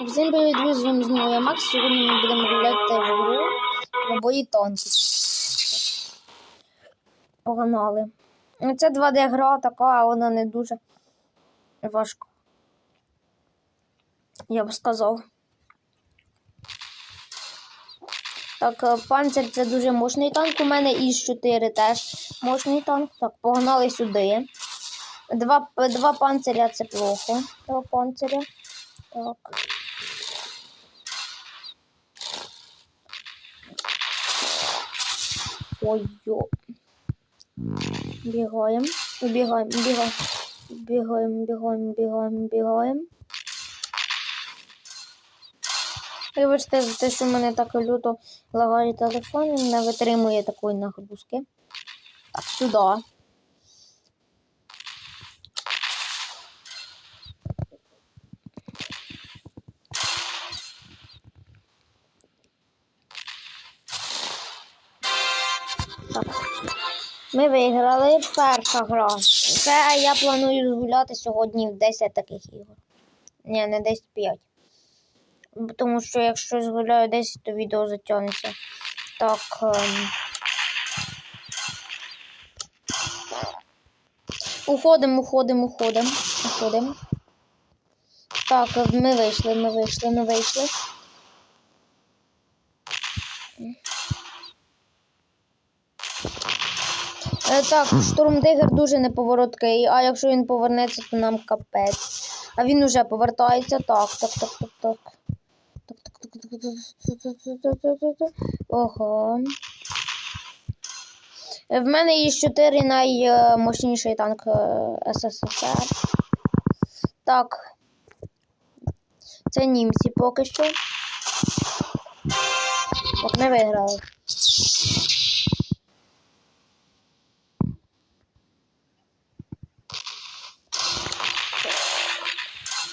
Всім привіт, друзі, вами знову я Макс. Сьогодні ми будемо гуляти в гру про бої танків. Погнали. Ну, Це 2D гра така, а вона не дуже важка. Я б сказав. Так, е, панцир це дуже мощний танк. У мене із 4 теж мощний танк. Так, погнали сюди. Два, два панциря це плохо. Два панциря. Так. Ой, ё. Бігаємо. Бігаємо, бігаємо. Бігаємо, бігаємо, бігаємо, бігаємо. Вибачте за те, що в мене так люто лагає телефон, він не витримує такої нагрузки. Так, сюди. Ми виграли перша гра. Це я планую згуляти сьогодні в 10 таких ігор. Ні, не 10 5. Тому що якщо згуляю 10, то відео затягнеться. Так. Ем... Уходимо, уходимо, уходимо. Уходимо. Так, ми вийшли, ми вийшли, ми вийшли. Так, штурм Тигр дуже неповороткий, а якщо він повернеться, то нам капець. А він уже повертається. Так, так, так, так, так. Так, так, так, так, так, так, так, так. Ого. В мене є 4 наймощніший танк СССР. Так. Це німці поки що. Так, не виграли.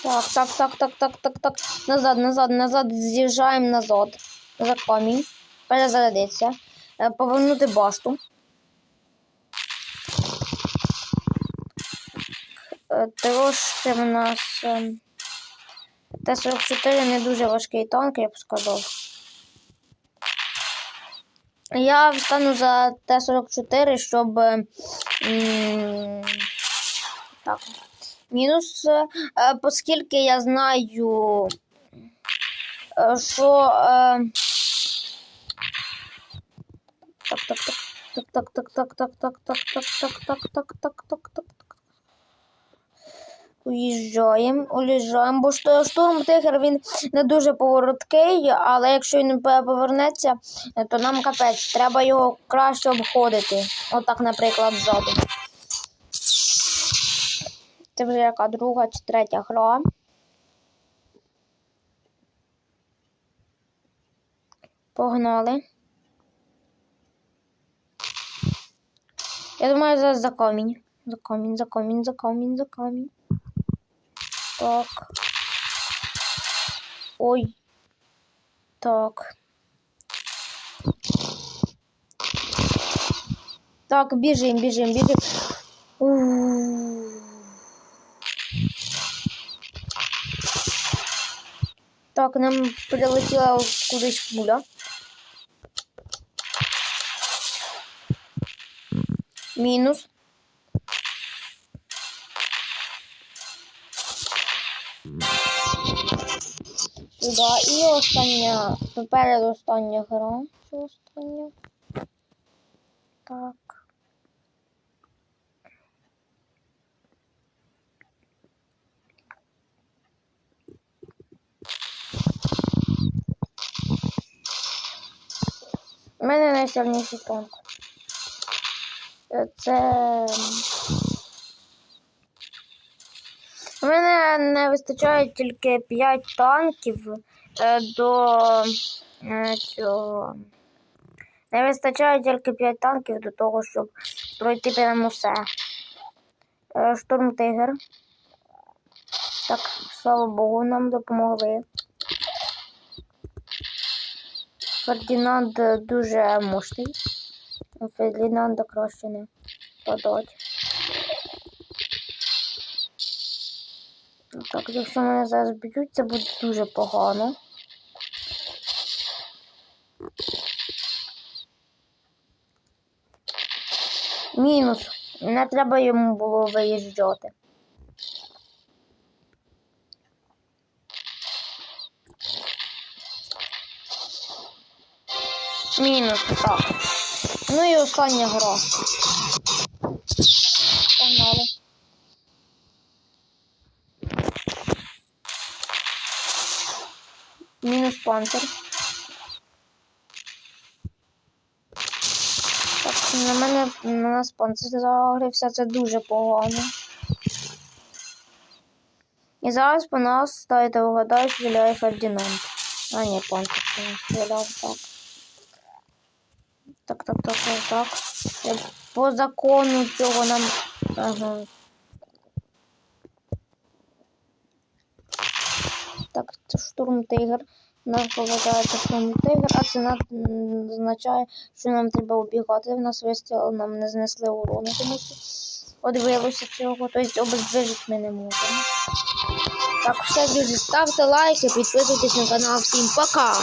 Так, так, так, так, так, так, так. Назад, назад, назад. З'їжджаємо назад. За камінь. Перезарядитися. Е, Повернути башту. Е, Трошки в нас е, Т-44 не дуже важкий танк, я б сказав. Я встану за Т-44, щоб. е, м, Так. Мінус, е, оскільки я знаю, е, що. е, Так, так, так, так, так, так, так, так, так, так, так, так, так, так, так, так. Уїжджаємо, уїжджаємо, бо штурм тигр він не дуже повороткий, але якщо він повернеться, е, то нам капець. Треба його краще обходити. Отак, наприклад, ззаду. Це вже яка друга чи третя гра. Погнали. Я думаю, зараз за камінь. За камінь, за камінь, за камінь, за камінь. Так. Ой. Так. Так, біжим, біжим, біжим. Ууу. Так, нам прилетіла кудись куля. Мінус. Сюди. І остання, попереду остання гра. Остання. Так. У мене найсильніший танк. Це. У мене не вистачає тільки 5 танків е, до е, цього. Не вистачає тільки 5 танків до того, щоб пройти прямо все. Е, Штурм Тигр. Так, слава Богу, нам допомогли. Фердінанд дуже мощний. Фердінанда краще не подать. Так, якщо мене зараз б'ють, це буде дуже погано. Мінус. Не треба йому було виїжджати. Мінус, так. Ну і остання гра. Погнали. Мінус панцир. Так, на мене на нас панцир загрився, це дуже погано. І зараз по нас ставите угадай, стріляє Фердинанд. А ні, панцир нас стріляв так. Так, так, так, так, так. По закону цього нам. Ага. Так, це штурм тигр. Нас поважається штурм тигр, а це означає, що нам треба обігати. В нас вистріли нам не знесли урону, тому що подивилося цього. Тобто обездвижити ми не можемо. Так, все, друзі, ставте лайки, підписуйтесь на канал. Всім пока!